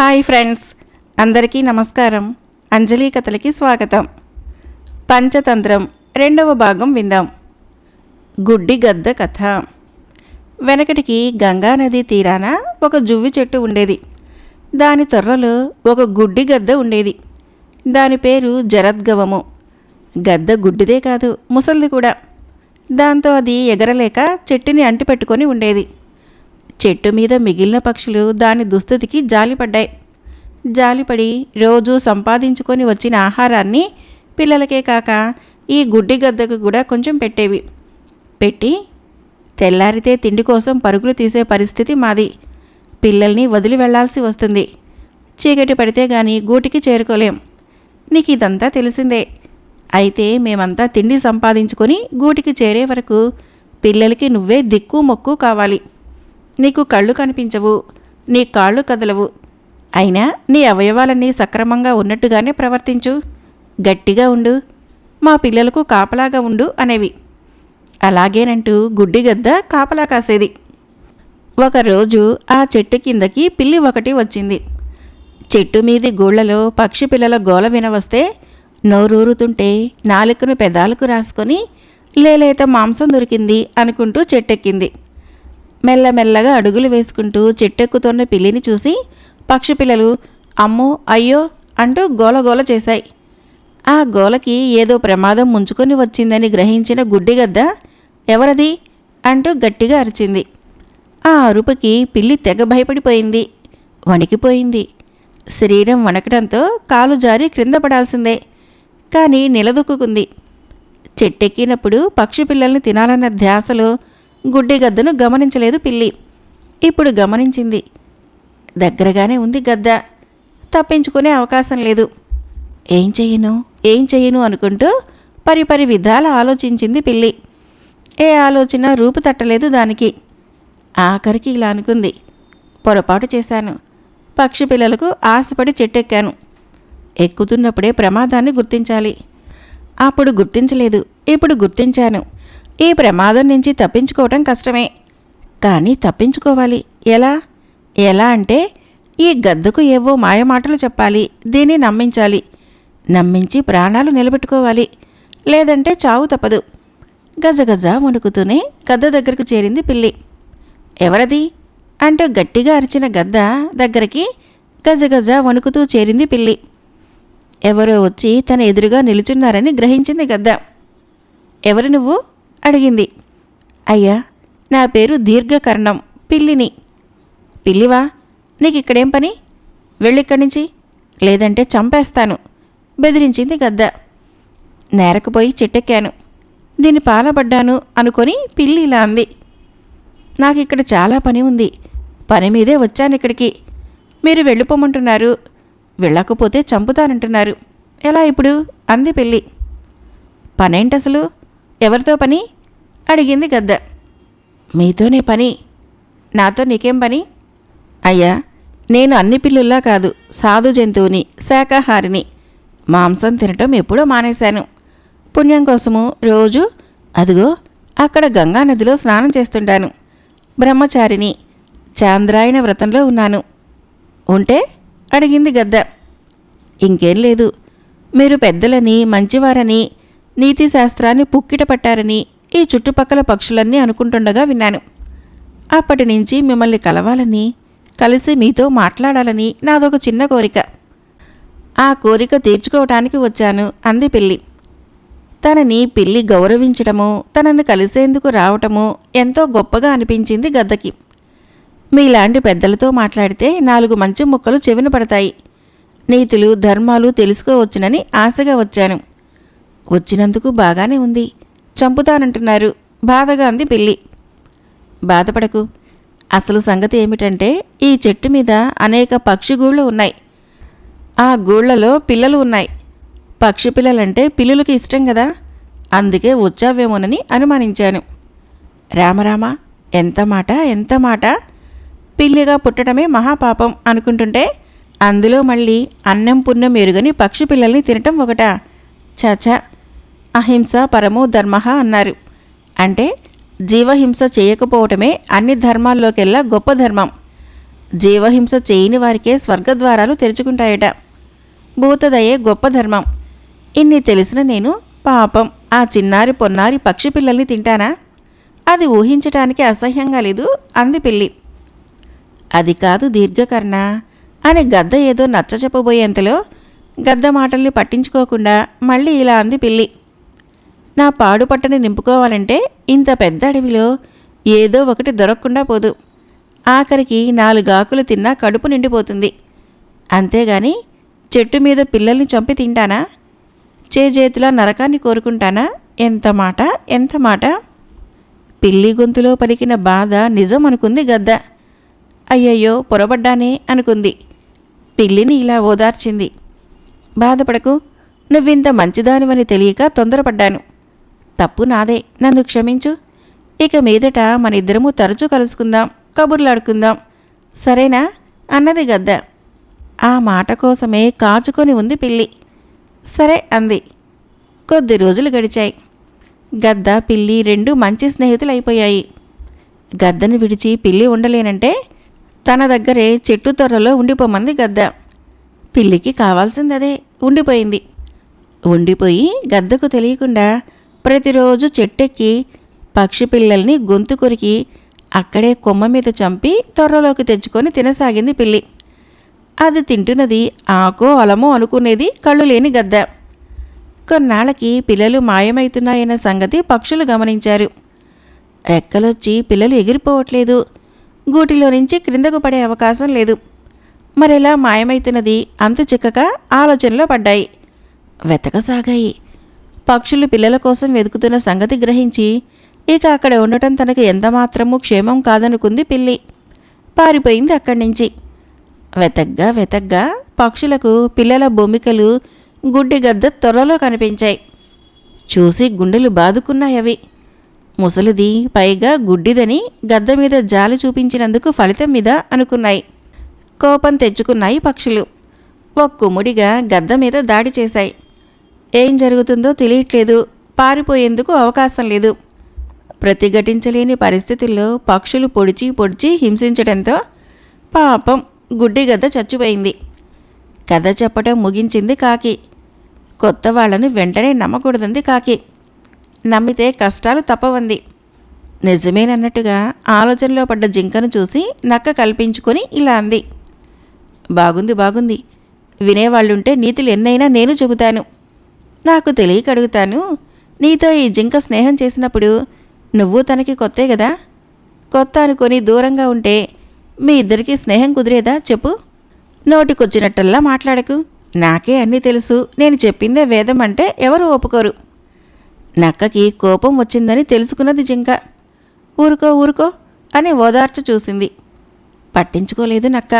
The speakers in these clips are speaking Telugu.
హాయ్ ఫ్రెండ్స్ అందరికీ నమస్కారం. అంజలి కథలకి స్వాగతం. పంచతంత్రం రెండవ భాగం విందాం. గుడ్డి గద్ద కథ. వెనకటికి గంగా నది తీరాన ఒక జువ్వి చెట్టు ఉండేది. దాని తొర్రలో ఒక గుడ్డి గద్ద ఉండేది. దాని పేరు జరద్గవము. గద్ద గుడ్డిదే కాదు ముసల్ది కూడా. దాంతో అది ఎగరలేక చెట్టుని అంటిపెట్టుకొని ఉండేది. చెట్టు మీద మిగిలిన పక్షులు దాని దుస్థితికి జాలిపడ్డాయి. జాలిపడి రోజు సంపాదించుకొని వచ్చిన ఆహారాన్ని పిల్లలకే కాక ఈ గుడ్డి గద్దకు కూడా కొంచెం పెట్టేవి. పెట్టి తెల్లారితే తిండి కోసం పరుగులు తీసే పరిస్థితి మాది. పిల్లల్ని వదిలి వెళ్ళాల్సి వస్తుంది. చీకటి పడితే గాని గూటికి చేరుకోలేం. నీకు ఇదంతా తెలిసిందే. అయితే మేమంతా తిండి సంపాదించుకొని గూటికి చేరే వరకు పిల్లలకి నువ్వే దిక్కు మొక్కు కావాలి. నీకు కళ్ళు కనిపించవు నీ కాళ్ళు కదలవు. అయినా నీ అవయవాలన్నీ సక్రమంగా ఉన్నట్టుగానే ప్రవర్తించు. గట్టిగా ఉండు. మా పిల్లలకు కాపలాగా ఉండు అనేవి. అలాగేనంటూ గుడ్డిగద్ద కాపలా కాసేది. ఒకరోజు ఆ చెట్టు కిందకి పిల్లి ఒకటి వచ్చింది. చెట్టు మీది గూళ్ళలో పక్షి పిల్లల గోల వినవస్తే నోరూరుతుంటే నాలుకను పెదాలకు రాసుకొని లేలేత మాంసం దొరికింది అనుకుంటూ చెట్టెక్కింది. మెల్లమెల్లగా అడుగులు వేసుకుంటూ చెట్టెక్కుతున్న పిల్లిని చూసి పక్షి పిల్లలు అమ్మో అయ్యో అంటూ గోలగోల చేశాయి. ఆ గోలకి ఏదో ప్రమాదం ముంచుకొని వచ్చిందని గ్రహించిన గుడ్డిగద్ద ఎవరది? అంటూ గట్టిగా అరిచింది. ఆ అరుపుకి పిల్లి తెగ భయపడిపోయింది. వణికిపోయింది. శరీరం వణకడంతో కాలు జారి క్రింద పడాల్సిందే. కానీ నిలదొక్కుంది చెట్టెక్కినప్పుడు పక్షి పిల్లల్ని తినాలన్న ధ్యాసలో గుడ్డి గద్దను గమనించలేదు పిల్లి. ఇప్పుడు గమనించింది. దగ్గరగానే ఉంది గద్ద. తప్పించుకునే అవకాశం లేదు. ఏం చెయ్యను? ఏం చెయ్యను అనుకుంటూ పరిపరి విధాల ఆలోచించింది పిల్లి. ఏ ఆలోచన రూపు తట్టలేదు దానికి. ఆఖరికి ఇలా అనుకుంది. పొరపాటు చేశాను. పక్షి పిల్లలకు ఆశపడి చెట్టెక్కాను. ఎక్కుతున్నప్పుడే ప్రమాదాన్ని గుర్తించాలి. అప్పుడు గుర్తించలేదు. ఇప్పుడు గుర్తించాను. ఈ ప్రమాదం నుంచి తప్పించుకోవటం కష్టమే. కానీ తప్పించుకోవాలి. ఎలా? ఎలా అంటే ఈ గద్దకు ఏవో మాయమాటలు చెప్పాలి. దీన్ని నమ్మించాలి. నమ్మించి ప్రాణాలు నిలబెట్టుకోవాలి. లేదంటే చావు తప్పదు. గజగజ వణుకుతూనే గద్ద దగ్గరకు చేరింది పిల్లి. ఎవరది? అంటూ గట్టిగా అరిచిన గద్ద దగ్గరికి గజగజ వణుకుతూ చేరింది పిల్లి. ఎవరో వచ్చి తన ఎదురుగా నిలుచున్నారని గ్రహించింది గద్ద. ఎవరు నువ్వు? అడిగింది. అయ్యా నా పేరు దీర్ఘకర్ణం పిల్లిని. పిల్లివా నీకు ఇక్కడేం పని? వెళ్ళిక్కడి నుంచి లేదంటే చంపేస్తాను బెదిరించింది గద్ద. నేరకపోయి చెట్టెక్కాను. దీన్ని పాలబడ్డాను అనుకొని పిల్లి ఇలా అంది. నాకు ఇక్కడ చాలా పని ఉంది. పని మీదే వచ్చాను ఇక్కడికి. మీరు వెళ్ళిపోమంటున్నారు. వెళ్ళకపోతే చంపుతానంటున్నారు. ఎలా ఇప్పుడు? అంది పిల్లి. పనేంటి అసలు ఎవరితో పని? అడిగింది గద్ద. మీతోనే పని? నాతో నీకేం పని? అయ్యా నేను అన్ని పిల్లుల్లా కాదు సాధు జంతువుని శాకాహారిని. మాంసం తినటం ఎప్పుడో మానేశాను. పుణ్యం కోసము రోజు అదిగో అక్కడ గంగా నదిలో స్నానం చేస్తుంటాను. బ్రహ్మచారిని చాంద్రాయణ వ్రతంలో ఉన్నాను. ఉంటే అడిగింది గద్ద. ఇంకేం లేదు. మీరు పెద్దలని మంచివారని నీతి శాస్త్రాన్ని పుక్కిట పట్టారని ఈ చుట్టుపక్కల పక్షులన్నీ అనుకుంటుండగా విన్నాను. అప్పటి నుంచి మిమ్మల్ని కలవాలని కలిసి మీతో మాట్లాడాలని నాదొక చిన్న కోరిక. ఆ కోరిక తీర్చుకోవటానికి వచ్చాను అంది పిల్లి. తనని పిల్లి గౌరవించడము తనను కలిసేందుకు రావటము ఎంతో గొప్పగా అనిపించింది గద్దకి. మీలాంటి పెద్దలతో మాట్లాడితే నాలుగు మంచి ముక్కలు చెవిన పడతాయి. నీతులు ధర్మాలు తెలుసుకోవచ్చునని ఆశగా వచ్చాను. వచ్చినందుకు బాగానే ఉంది. చంపుతానంటున్నారు. బాధగా అంది పిల్లి. బాధపడకు. అసలు సంగతి ఏమిటంటే ఈ చెట్టు మీద అనేక పక్షి గూళ్ళు ఉన్నాయి. ఆ గూళ్ళలో పిల్లలు ఉన్నాయి. పక్షి పిల్లలంటే పిల్లులకి ఇష్టం కదా అందుకే వచ్చావేమోనని అనుమానించాను. రామరామ ఎంత మాట ఎంత మాట? పిల్లిగా పుట్టడమే మహాపాపం అనుకుంటుంటే అందులో మళ్ళీ అన్నం పుణ్యం ఎరుగని పక్షి పిల్లల్ని తినటం ఒకట. చాచా అహింస పరమో ధర్మ అన్నారు. అంటే జీవహింస చేయకపోవటమే అన్ని ధర్మాల్లోకెల్లా గొప్ప ధర్మం. జీవహింస చేయని వారికే స్వర్గద్వారాలు తెరుచుకుంటాయట. భూతదయే గొప్ప ధర్మం. ఇన్ని తెలిసిన నేను పాపం ఆ చిన్నారి పొన్నారి పక్షి పిల్లల్ని తింటానా? అది ఊహించటానికి అసహ్యంగా లేదు అంది పిల్లి. అది కాదు దీర్ఘకర్ణ. అని గద్ద ఏదో నచ్చ చెప్పబోయేంతలో గద్ద మాటల్ని పట్టించుకోకుండా మళ్ళీ ఇలా అంది పిల్లి. నా పాడుపట్టని నింపుకోవాలంటే ఇంత పెద్ద అడవిలో ఏదో ఒకటి దొరకకుండా పోదు. ఆఖరికి నాలుగాకులు తిన్నా కడుపు నిండిపోతుంది. అంతేగాని చెట్టు మీద పిల్లల్ని చంపి తింటానా? చేజేతిలా నరకాన్ని కోరుకుంటానా? ఎంత మాట ఎంత మాట? పిల్లి గొంతులో పలికిన బాధ నిజం అనుకుంది గద్ద. అయ్యయ్యో పొరబడ్డానే అనుకుంది. పిల్లిని ఇలా ఓదార్చింది. బాధపడకు నువ్వింత మంచిదానివని తెలియక తొందరపడ్డాను. తప్పు నాదే. నన్ను క్షమించు. ఇక మీదట మన ఇద్దరము తరచూ కలుసుకుందాం కబుర్లాడుకుందాం. సరేనా? అన్నది గద్ద. ఆ మాట కోసమే కాచుకొని ఉంది పిల్లి. సరే అంది. కొద్ది రోజులు గడిచాయి. గద్ద పిల్లి రెండు మంచి స్నేహితులైపోయాయి. గద్దను విడిచి పిల్లి ఉండలేనంటే తన దగ్గరే చెట్టు తొర్రలో ఉండిపోమంది గద్ద. పిల్లికి కావాల్సింది అదే ఉండిపోయింది. ఉండిపోయి గద్దకు తెలియకుండా ప్రతిరోజు చెట్టెక్కి పక్షి పిల్లల్ని గొంతు కొరికి అక్కడే కొమ్మ మీద చంపి తొర్రలోకి తెచ్చుకొని తినసాగింది పిల్లి. అది తింటున్నది ఆకో అలమో అనుకునేది కళ్ళు లేని గద్ద. కొన్నాళ్ళకి పిల్లలు మాయమవుతున్నాయన్న సంగతి పక్షులు గమనించారు. రెక్కలొచ్చి పిల్లలు ఎగిరిపోవట్లేదు. గూటిలో నుంచి క్రిందకు పడే అవకాశం లేదు. మరెలా మాయమైతున్నది అంత చిక్కక ఆలోచనలో పడ్డాయి. వెతకసాగాయి. పక్షులు పిల్లల కోసం వెతుకుతున్న సంగతి గ్రహించి ఇక అక్కడ ఉండటం తనకు ఎంతమాత్రమూ క్షేమం కాదనుకుంది పిల్లి. పారిపోయింది అక్కడి నుంచి వెతగ్గా వెతగ్గా పక్షులకు పిల్లల బొమ్మికలు గుడ్డి గద్ద త్వరలో కనిపించాయి. చూసి గుండెలు బాదుకున్నాయవి ముసలిది పైగా గుడ్డిదని గద్ద మీద జాలి చూపించినందుకు ఫలితం మీద అనుకున్నాయి. కోపం తెచ్చుకున్నాయి పక్షులు. ఒక్కుముడిగా గద్ద మీద దాడి చేశాయి. ఏం జరుగుతుందో తెలియట్లేదు. పారిపోయేందుకు అవకాశం లేదు. ప్రతిఘటించలేని పరిస్థితుల్లో పక్షులు పొడిచి పొడిచి హింసించడంతో పాపం గుడ్డి గద్ద చచ్చిపోయింది. కథ చెప్పటం ముగించింది కాకి. కొత్త వాళ్ళను వెంటనే నమ్మకూడదంది కాకి. నమ్మితే కష్టాలు తప్పవంది. నిజమేనన్నట్టుగా ఆలోచనలో పడ్డ జింకను చూసి నక్క కల్పించుకొని ఇలా అంది. బాగుంది బాగుంది. వినేవాళ్ళుంటే నీతులు ఎన్నైనా నేను చెబుతాను. నాకు తెలియక అడుగుతాను నీతో ఈ జింక స్నేహం చేసినప్పుడు నువ్వు తనకి కొత్తే కదా కొత్త అనుకొని దూరంగా ఉంటే మీ ఇద్దరికీ స్నేహం కుదిరేదా చెప్పు? నోటికొచ్చినట్టల్లా మాట్లాడకు. నాకే అన్నీ తెలుసు. నేను చెప్పిందే వేదం అంటే ఎవరు ఒప్పుకోరు. నక్కకి కోపం వచ్చిందని తెలుసుకున్నది జింక. ఊరుకో ఊరుకో అని ఓదార్చ చూసింది. పట్టించుకోలేదు నక్క.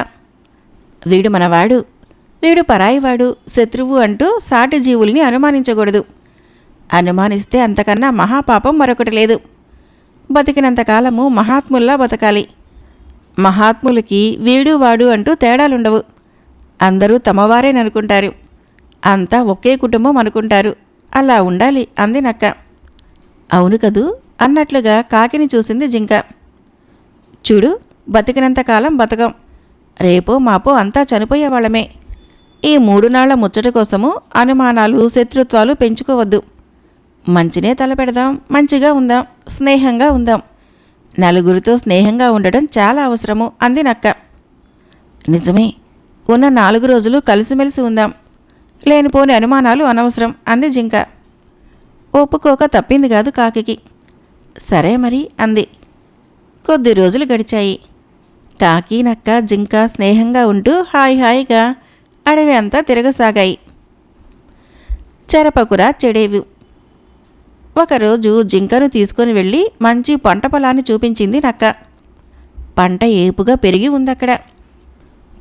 వీడు మనవాడు. వీడు పరాయివాడు శత్రువు అంటూ సాటి జీవుల్ని అనుమానించకూడదు. అనుమానిస్తే అంతకన్నా మహాపాపం మరొకటి లేదు. బతికినంతకాలము మహాత్ముల్లా బతకాలి. మహాత్ములకి వీడు వాడు అంటూ తేడాలుండవు. అందరూ తమవారేననుకుంటారు అంతా ఒకే కుటుంబం అనుకుంటారు. అలా ఉండాలి అంది నక్క. అవును కదూ అన్నట్లుగా కాకిని చూసింది జింక. చూడు బతికినంతకాలం బతకం. రేపో మాపో అంతా చనిపోయేవాళ్ళమే. ఈ మూడు నాళ్ళ ముచ్చట కోసము అనుమానాలు శత్రుత్వాలు పెంచుకోవద్దు. మంచినే తలపెడదాం మంచిగా ఉందాం స్నేహంగా ఉందాం. నలుగురితో స్నేహంగా ఉండటం చాలా అవసరము అంది నక్క. నిజమే ఉన్న నాలుగు రోజులు కలిసిమెలిసి ఉందాం. లేనిపోని అనుమానాలు అనవసరం అంది జింక. ఒప్పుకోక తప్పింది కాదు కాకికి. సరే మరి అంది. కొద్ది రోజులు గడిచాయి. కాకి నక్క జింక స్నేహంగా ఉంటూ హాయి హాయిగా అడవి అంతా తిరగసాగాయి. చెరపకుర చెడేవి. ఒకరోజు జింకను తీసుకొని వెళ్ళి మంచి పంట పొలాన్ని చూపించింది నక్క. పంట ఏపుగా పెరిగి ఉందక్కడ.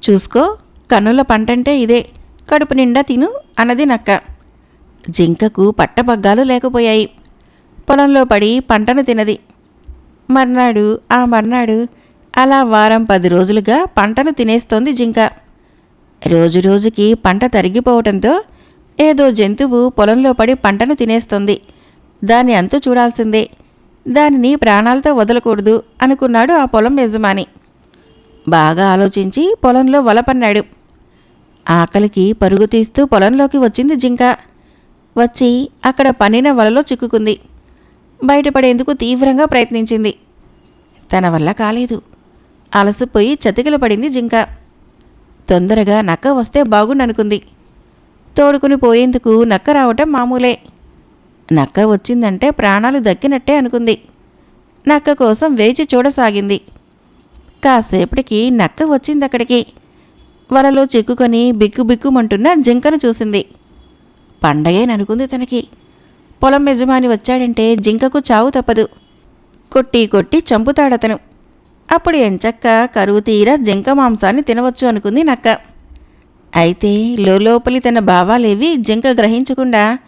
చూసుకో కన్నుల పంటంటే ఇదే కడుపు నిండా తిను అన్నది నక్క. జింకకు పట్టబగ్గాలు లేకపోయాయి. పొలంలో పడి పంటను తినది. మర్నాడు ఆ మర్నాడు అలా వారం పది రోజులుగా పంటను తినేస్తోంది జింక. రోజు రోజుకి పంట తరిగిపోవటంతో ఏదో జంతువు పొలంలో పడి పంటను తినేస్తుంది. దాని అంతు చూడాల్సిందే. దానిని ప్రాణాలతో వదలకూడదు అనుకున్నాడు ఆ పొలం యజమాని. బాగా ఆలోచించి పొలంలో వలపన్నాడు ఆకలికి పరుగు తీస్తూ పొలంలోకి వచ్చింది జింక. వచ్చి అక్కడ పనిన వలలో చిక్కుకుంది. బయటపడేందుకు తీవ్రంగా ప్రయత్నించింది. తన వల్ల కాలేదు. అలసిపోయి చతికిల పడింది జింక. తొందరగా నక్క వస్తే బాగుండనుకుంది. తోడుకుని పోయేందుకు నక్క రావటం మామూలే. నక్క వచ్చిందంటే ప్రాణాలు దక్కినట్టే అనుకుంది. నక్క కోసం వేచి చూడసాగింది. కాసేపటికి నక్క వచ్చింది అక్కడికి వలలో చిక్కుకొని బిక్కుబిక్కుమంటున్న జింకను చూసింది. పండగేననుకుంది తనకి. పొలం యజమాని వచ్చాడంటే జింకకు చావు తప్పదు. కొట్టి కొట్టి చంపుతాడతను. అప్పుడు ఎంచక్క కరువు తీర జింక మాంసాన్ని తినవచ్చు అనుకుంది నక్క. అయితే లోపలి తన భావాలేవి జింక గ్రహించకుండా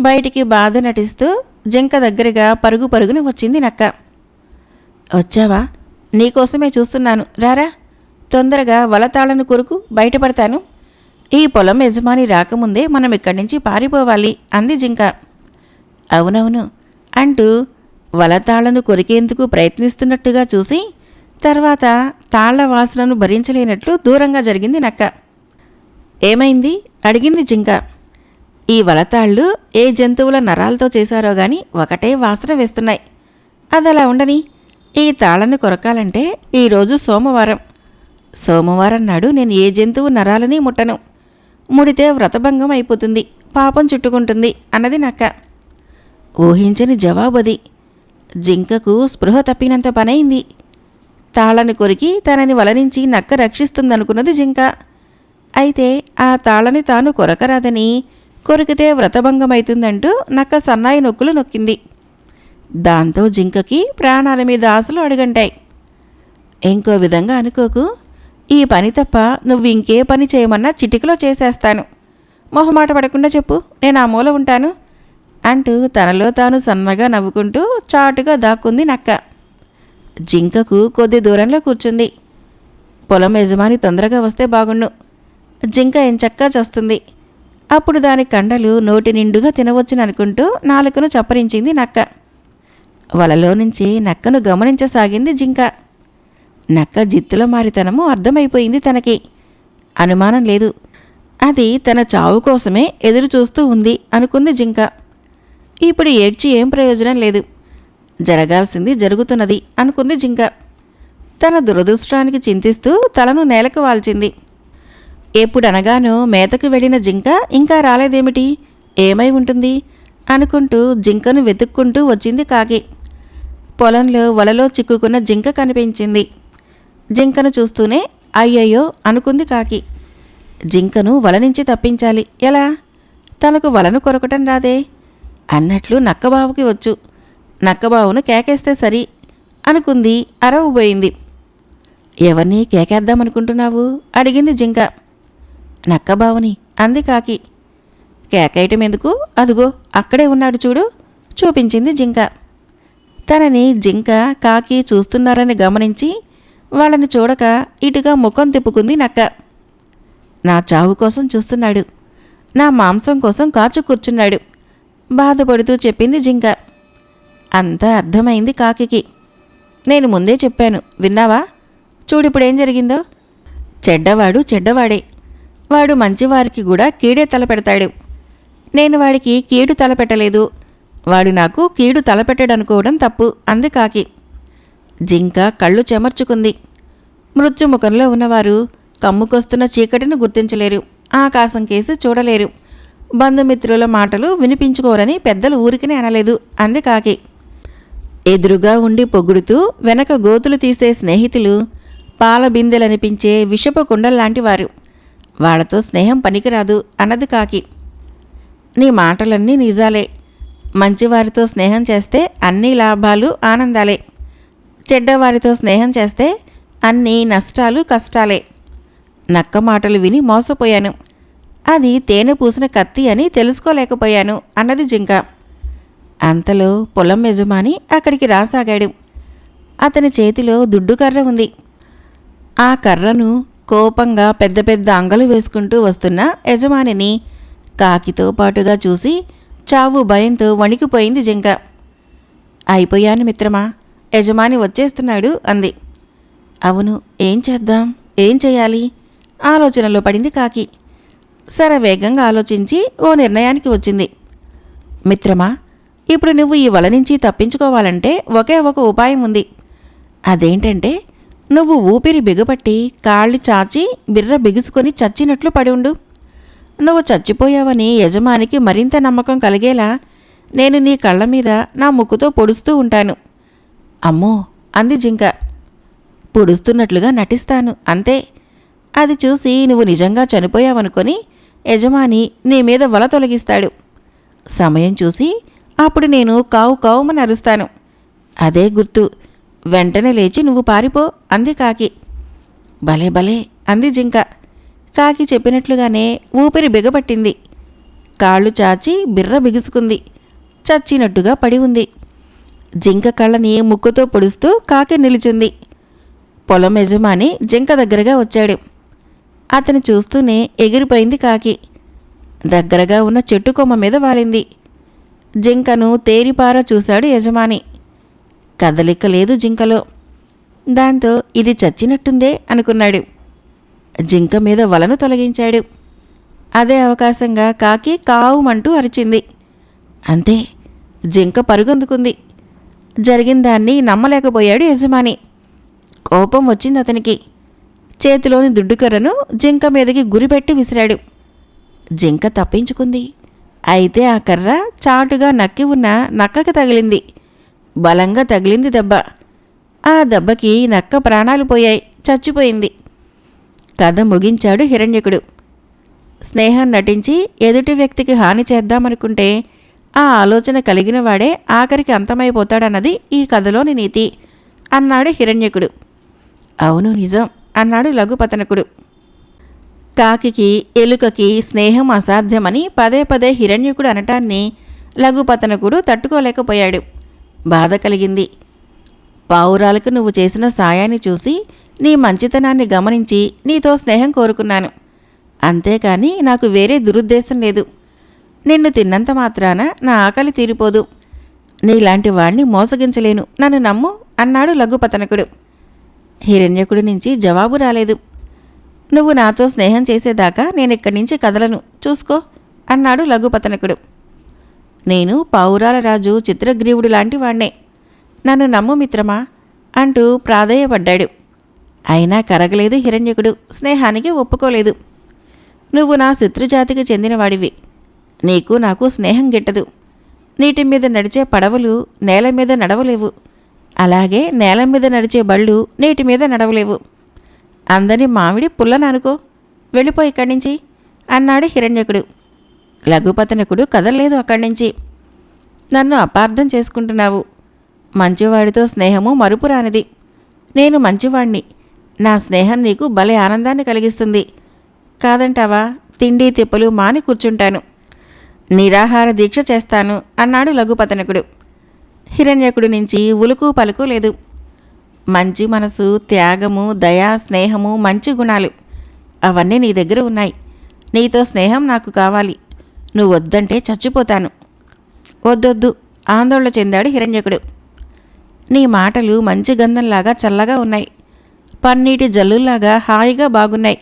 బయటికి బాధ నటిస్తూ జింక దగ్గరగా పరుగు పరుగున వచ్చింది నక్క. వచ్చావా? నీకోసమే చూస్తున్నాను. రారా? తొందరగా వలతాళను కొరుకు బయటపడతాను. ఈ పొలం యజమాని రాకముందే మనం ఇక్కడి నుంచి పారిపోవాలి అంది జింక. అవునవును అంటూ వలతాళను కొరికేందుకు ప్రయత్నిస్తున్నట్టుగా చూసి తర్వాత తాళ్ళ వాసనను భరించలేనట్లు దూరంగా జరిగింది నక్క. ఏమైంది? అడిగింది జింక. ఈ వలతాళ్ళు ఏ జంతువుల నరాలతో చేశారో గాని ఒకటే వాసన వేస్తున్నాయి. అదలా ఉండని. ఈ తాళను కొరకాలంటే ఈరోజు సోమవారం. సోమవారం నాడు నేను ఏ జంతువు నరాలని ముట్టను. ముడితే వ్రతభంగం అయిపోతుంది. పాపం చుట్టుకుంటుంది అన్నది నక్క. ఊహించని జవాబది జింకకు స్పృహ తప్పినంత పనైంది. తాళను కొరికి తనని వలరించి నక్క రక్షిస్తుందనుకున్నది జింక. అయితే ఆ తాళని తాను కొరకరాదని కొరికితే వ్రతభంగమైతుందంటూ నక్క సన్నాయి నొక్కులు నొక్కింది. దాంతో జింకకి ప్రాణాల మీద ఆశలు అడుగంటాయి. ఇంకో విధంగా అనుకోకు ఈ పని తప్ప నువ్వు ఇంకే పని చేయమన్నా చిటికలో చేసేస్తాను. మొహమాట పడకుండా చెప్పు నేను ఆ మూల ఉంటాను అంటూ తనలో తాను సన్నగా నవ్వుకుంటూ చాటుగా దాక్కుంది నక్క. జింకకు కొద్ది దూరంలో కూర్చుంది. పొలం యజమాని తొందరగా వస్తే బాగుండు. జింక ఎంచక్కా చస్తుంది. అప్పుడు దాని కండలు నోటి నిండుగా తినవచ్చుననుకుంటూ నాలుకను చప్పరించింది నక్క. వలలో నుంచి నక్కను గమనించసాగింది జింక. నక్క జిత్తుల మారితనము అర్థమైపోయింది తనకి. అనుమానం లేదు. అది తన చావు కోసమే ఎదురు చూస్తూ ఉంది అనుకుంది జింక. ఇప్పుడు ఏడ్చి ఏం ప్రయోజనం లేదు. జరగాల్సింది జరుగుతున్నది అనుకుంది జింక. తన దురదృష్టానికి చింతిస్తూ తలను నేలకు వాల్చింది. ఎప్పుడనగానో మేతకు వెళ్ళిన జింక ఇంకా రాలేదేమిటి? ఏమై ఉంటుంది? అనుకుంటూ జింకను వెతుక్కుంటూ వచ్చింది కాకి. పొలంలో వలలో చిక్కుకున్న జింక కనిపించింది. జింకను చూస్తూనే అయ్యయ్యో అనుకుంది కాకి. జింకను వల నుంచి తప్పించాలి. ఎలా? తనకు వలను కొరకటం రాదే? అన్నట్లు నక్కబావుకి వచ్చు. నక్కబావును కేకేస్తే సరి అనుకుంది అరవబోయింది. ఎవరిని కేకేద్దామనుకుంటున్నావు? అడిగింది జింక. నక్కబావుని అంది కాకి. కేకేయటం ఎందుకు అదుగో అక్కడే ఉన్నాడు చూడు చూపించింది జింక. తనని జింక కాకి చూస్తున్నారని గమనించి వాళ్ళని చూడక ఇటుగా ముఖం తిప్పుకుంది నక్క. నా చావు కోసం చూస్తున్నాడు. నా మాంసం కోసం కాచు కూర్చున్నాడు బాధపడుతూ చెప్పింది జింక. అంతా అర్థమైంది కాకికి. నేను ముందే చెప్పాను విన్నావా? చూడిప్పుడేం జరిగిందో. చెడ్డవాడు చెడ్డవాడే. వాడు మంచివారికి కూడా కీడే తలపెడతాడు నేను వాడికి కీడు తలపెట్టలేదు వాడు నాకు కీడు తలపెట్టడనుకోవడం తప్పు అంది కాకి. జింక కళ్ళు చెమర్చుకుంది. మృత్యుముఖంలో ఉన్నవారు కమ్ముకొస్తున్న చీకటిని గుర్తించలేరు ఆకాశం కేసి చూడలేరు. బంధుమిత్రుల మాటలు వినిపించుకోరని పెద్దలు ఊరికినే అనలేదు అంది కాకి. ఎదురుగా ఉండి పొగుడుతూ వెనక గోతులు తీసే స్నేహితులు పాల బిందెలనిపించే విషపు కుండల్లాంటి వారు వాళ్ళతో స్నేహం పనికిరాదు అన్నది కాకి. నీ మాటలన్నీ నిజాలే. మంచివారితో స్నేహం చేస్తే అన్ని లాభాలు ఆనందాలే. చెడ్డవారితో స్నేహం చేస్తే అన్ని నష్టాలు కష్టాలే. నక్క మాటలు విని మోసపోయాను. అది తేనె పూసిన కత్తి అని తెలుసుకోలేకపోయాను అన్నది జింక. అంతలో పొలం యజమాని అక్కడికి రాసాగాడు. అతని చేతిలో దుడ్డు కర్ర ఉంది. ఆ కర్రను కోపంగా పెద్ద పెద్ద అంగలు వేసుకుంటూ వస్తున్న యజమానిని కాకితో పాటుగా చూసి చావు భయంతో వణికిపోయింది జింక. అయిపోయాను మిత్రమా యజమాని వచ్చేస్తున్నాడు అంది. అవును ఏం చేద్దాం ఏం చేయాలి? ఆలోచనలో పడింది కాకి. సరే వేగంగా ఆలోచించి ఓ నిర్ణయానికి వచ్చింది. మిత్రమా ఇప్పుడు నువ్వు ఈ వల నుంచి తప్పించుకోవాలంటే ఒకే ఒక ఉపాయం ఉంది. అదేంటంటే నువ్వు ఊపిరి బిగపట్టి కాళ్ళు చాచి బిర్ర బిగుసుకొని చచ్చినట్లు పడి ఉండు. నువ్వు చచ్చిపోయావని యజమానికి మరింత నమ్మకం కలిగేలా నేను నీ కళ్ళ మీద నా ముక్కుతో పొడుస్తూ ఉంటాను. అమ్మో అంది జింక. పొడుస్తున్నట్లుగా నటిస్తాను అంతే. అది చూసి నువ్వు నిజంగా చనిపోయావనుకొని యజమాని నీ మీద వల తొలగిస్తాడు. సమయం చూసి అప్పుడు నేను కావు కావుమని అరుస్తాను అదే గుర్తు. వెంటనే లేచి నువ్వు పారిపో అంది కాకి. భలే భలే అంది జింక. కాకి చెప్పినట్లుగానే ఊపిరి బిగపట్టింది. కాళ్ళు చాచి బిర్ర బిగుసుకుంది. చచ్చినట్టుగా పడి ఉంది. జింక కళ్ళని ముక్కుతో పొడుస్తూ కాకి నిలిచింది. పొలం యజమాని జింక దగ్గరగా వచ్చాడు. అతను చూస్తూనే ఎగిరిపోయింది కాకి. దగ్గరగా ఉన్న చెట్టు కొమ్మ మీద వాలింది. జింకను తేరిపార చూశాడు యజమాని. కదలిక లేదు జింకలో. దాంతో ఇది చచ్చినట్టుందే అనుకున్నాడు. జింక మీద వలను తొలగించాడు. అదే అవకాశంగా కాకి కావుమంటూ అరిచింది. అంతే జింక పరుగందుకుంది. జరిగిన దాన్ని నమ్మలేకపోయాడు యజమాని. కోపం వచ్చింది అతనికి. చేతిలోని దుడ్డుకర్రను జింక మీదకి గురిపెట్టి విసిరాడు. జింక తప్పించుకుంది. అయితే ఆ కర్ర చాటుగా నక్కి ఉన్న నక్కకి తగిలింది. బలంగా తగిలింది దెబ్బ. ఆ దెబ్బకి నక్క ప్రాణాలు పోయాయి. చచ్చిపోయింది. కథ ముగించాడు హిరణ్యకుడు. స్నేహం నటించి ఎదుటి వ్యక్తికి హాని చేద్దామనుకుంటే ఆ ఆలోచన కలిగిన వాడే ఆఖరికి అంతమైపోతాడన్నది ఈ కథలోని నీతి అన్నాడు హిరణ్యకుడు. అవును నిజం అన్నాడు లఘుపతనకుడు. కాకికి ఎలుకకి స్నేహం అసాధ్యమని పదే పదే హిరణ్యకుడు అనటాన్ని లఘుపతనకుడు తట్టుకోలేకపోయాడు. బాధ కలిగింది. పావురాలకు నువ్వు చేసిన సాయాన్ని చూసి నీ మంచితనాన్ని గమనించి నీతో స్నేహం కోరుకున్నాను. అంతేకాని నాకు వేరే దురుద్దేశం లేదు. నిన్ను తిన్నంత మాత్రాన నా ఆకలి తీరిపోదు. నీలాంటి వాణ్ణి మోసగించలేను. నన్ను నమ్ము అన్నాడు లఘుపతనకుడు. హిరణ్యకుడి నుంచి జవాబు రాలేదు. నువ్వు నాతో స్నేహం చేసేదాకా నేనిక్కడి నుంచి కదలను. చూసుకో అన్నాడు లఘుపతనకుడు. నేను పావురాల రాజు చిత్రగ్రీవుడు లాంటి వాణ్ణే. నన్ను నమ్ము మిత్రమా? అంటూ ప్రాధేయపడ్డాడు. అయినా కరగలేదు హిరణ్యకుడు. స్నేహానికి ఒప్పుకోలేదు. నువ్వు నా శత్రుజాతికి చెందినవాడివి. నీకు నాకు స్నేహం గిట్టదు. నీటి మీద నడిచే పడవలు నేల మీద నడవలేవు. అలాగే నేల మీద నడిచే బళ్ళు నీటి మీద నడవలేవు. అందని మామిడి పుల్లననుకో వెళ్ళిపో ఇక్కడి నుంచి అన్నాడు హిరణ్యకుడు. లఘుపతనకుడు కదలలేదు అక్కడి నుంచి నన్ను అపార్థం చేసుకుంటున్నావు. మంచివాడితో స్నేహము మరుపురానిది నేను మంచివాణ్ణి. నా స్నేహం నీకు భలే ఆనందాన్ని కలిగిస్తుంది. కాదంటావా? తిండి తిప్పలు మాని కూర్చుంటాను. నిరాహార దీక్ష చేస్తాను అన్నాడు లఘుపతనకుడు. హిరణ్యకుడి నుంచి ఉలుకు పలుకు లేదు. మంచి మనసు త్యాగము దయ స్నేహము మంచి గుణాలు అవన్నీ నీ దగ్గర ఉన్నాయి. నీతో స్నేహం నాకు కావాలి. నువ్వు వద్దంటే చచ్చిపోతాను. వద్దొద్దు. ఆందోళన చెందాడు హిరణ్యకుడు. నీ మాటలు మంచి గంధంలాగా చల్లగా ఉన్నాయి. పన్నీటి జల్లుల్లాగా హాయిగా బాగున్నాయి.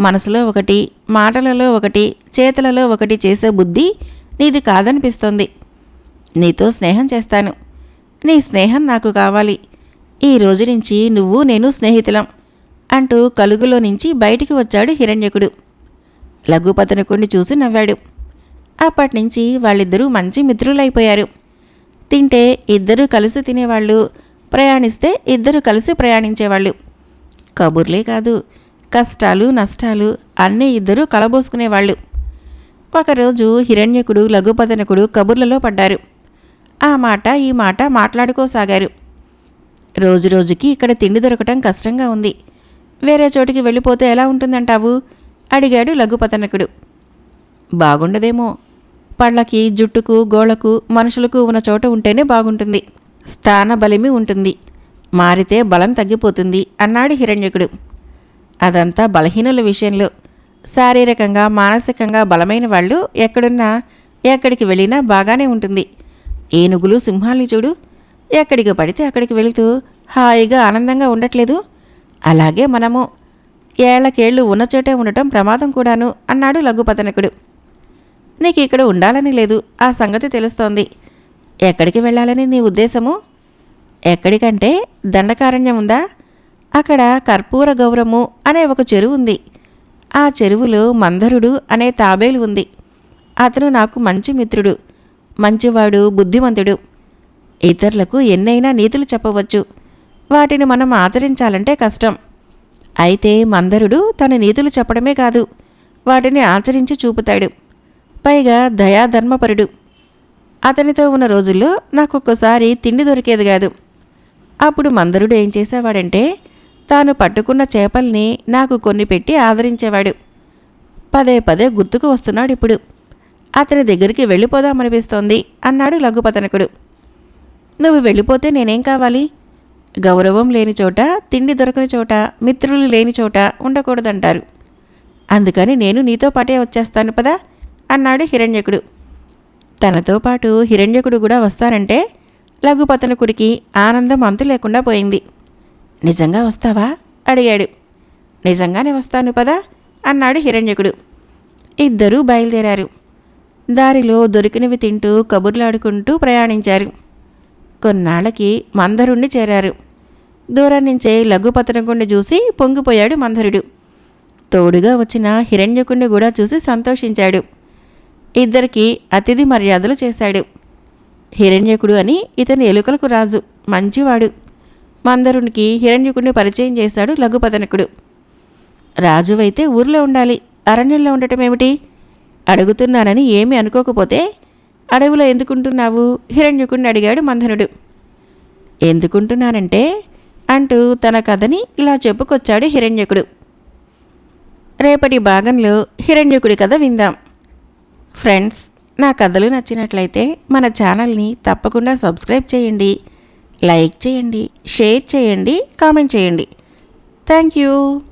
మనసులో ఒకటి మాటలలో ఒకటి చేతులలో ఒకటి చేసే బుద్ధి నీది కాదనిపిస్తోంది. నీతో స్నేహం చేస్తాను. నీ స్నేహం నాకు కావాలి. ఈ రోజు నుంచి నువ్వు నేను స్నేహితులం అంటూ కలుగులో నుంచి బయటికి వచ్చాడు హిరణ్యకుడు. లఘుపతనకుడిని చూసి నవ్వాడు. అప్పటినుంచి వాళ్ళిద్దరూ మంచి మిత్రులైపోయారు. తింటే ఇద్దరూ కలిసి తినేవాళ్ళు ప్రయాణిస్తే ఇద్దరు కలిసి ప్రయాణించేవాళ్ళు. కబుర్లే కాదు కష్టాలు నష్టాలు అన్నీ ఇద్దరూ కలబోసుకునేవాళ్ళు. ఒకరోజు హిరణ్యకుడు లఘుపతనకుడు కబుర్లలో పడ్డారు. ఆ మాట ఈ మాట మాట్లాడుకోసాగారు. రోజు రోజుకి ఇక్కడ తిండి దొరకటం కష్టంగా ఉంది. వేరే చోటికి వెళ్ళిపోతే ఎలా ఉంటుందంటావు? అడిగాడు లఘుపతనకుడు. బాగుండదేమో. పళ్ళకి జుట్టుకు గోళ్ళకు మనుషులకు ఉన్న చోట ఉంటేనే బాగుంటుంది. స్థాన బలిమి ఉంటుంది. మారితే బలం తగ్గిపోతుంది అన్నాడు హిరణ్యకుడు. అదంతా బలహీనుల విషయంలో. శారీరకంగా మానసికంగా బలమైన వాళ్ళు ఎక్కడున్నా ఎక్కడికి వెళ్ళినా బాగానే ఉంటుంది. ఏనుగులు సింహాల్ని చూడు. ఎక్కడికి పడితే అక్కడికి వెళుతూ హాయిగా ఆనందంగా ఉండట్లేదు. అలాగే మనము ఏళ్ళకేళ్ళు ఉన్న చోటే ఉండటం ప్రమాదం కూడాను అన్నాడు లఘుపతనకుడు. నీకు ఇక్కడ ఉండాలని లేదు ఆ సంగతి తెలుస్తోంది. ఎక్కడికి వెళ్ళాలని నీ ఉద్దేశము? ఎక్కడికంటే దండకారణ్యం ఉందా? అక్కడ కర్పూర గౌరము అనే ఒక చెరువు ఉంది. ఆ చెరువులో మందరుడు అనే తాబేలు ఉంది. అతను నాకు మంచి మిత్రుడు మంచివాడు బుద్ధిమంతుడు. ఇతరులకు ఎన్నైనా నీతులు చెప్పవచ్చు. వాటిని మనం ఆచరించాలంటే కష్టం. అయితే మందరుడు తన నీతులు చెప్పడమే కాదు వాటిని ఆచరించి చూపుతాడు. పైగా దయాధర్మపరుడు. అతనితో ఉన్న రోజుల్లో నాకు ఒక్కోసారి తిండి దొరికేది కాదు. అప్పుడు మందరుడు ఏం చేసేవాడంటే తాను పట్టుకున్న చేపల్ని నాకు కొన్ని పెట్టి ఆదరించేవాడు. పదే పదే గుర్తుకు వస్తున్నాడు ఇప్పుడు. అతని దగ్గరికి వెళ్ళిపోదామనిపిస్తోంది అన్నాడు లఘుపతనకుడు. నువ్వు వెళ్ళిపోతే నేనేం కావాలి? గౌరవం లేని చోట తిండి దొరకని చోట మిత్రులు లేని చోట ఉండకూడదంటారు. అందుకని నేను నీతో పాటే వచ్చేస్తాను పదా? అన్నాడు హిరణ్యకుడు. తనతో పాటు హిరణ్యకుడు కూడా వస్తానంటే లఘుపతనకుడికి ఆనందం అంతు లేకుండా పోయింది. నిజంగా వస్తావా? అడిగాడు. నిజంగానే వస్తాను పదా? అన్నాడు హిరణ్యకుడు. ఇద్దరూ బయలుదేరారు. దారిలో దొరికినవి తింటూ కబుర్లాడుకుంటూ ప్రయాణించారు. కొన్నాళ్ళకి మందరుణ్ణి చేరారు. దూరం నుంచే లఘుపతనకుండి చూసి పొంగిపోయాడు మందరుడు. తోడుగా వచ్చిన హిరణ్యకుండి కూడా చూసి సంతోషించాడు. ఇద్దరికి అతిథి మర్యాదలు చేశాడు. హిరణ్యకుడు అని ఇతని ఎలుకలకు రాజు మంచివాడు. మందరునికి హిరణ్యకుడిని పరిచయం చేశాడు లఘుపతనకుడు రాజువైతే ఊర్లో ఉండాలి అరణ్యంలో ఉండటం ఏమిటి అడుగుతున్నానని ఏమీ అనుకోకపోతే అడవిలో ఎందుకుంటున్నావు? హిరణ్యకుడిని అడిగాడు మంధనుడు. ఎందుకుంటున్నానంటే? అంటూ తన కథని ఇలా చెప్పుకొచ్చాడు హిరణ్యకుడు. రేపటి భాగంలో హిరణ్యకుడి కథ విందాం. ఫ్రెండ్స్ నా కథలు నచ్చినట్లయితే మన ఛానల్ని తప్పకుండా సబ్స్క్రైబ్ చేయండి. లైక్ చేయండి షేర్ చేయండి కామెంట్ చేయండి. Thank you.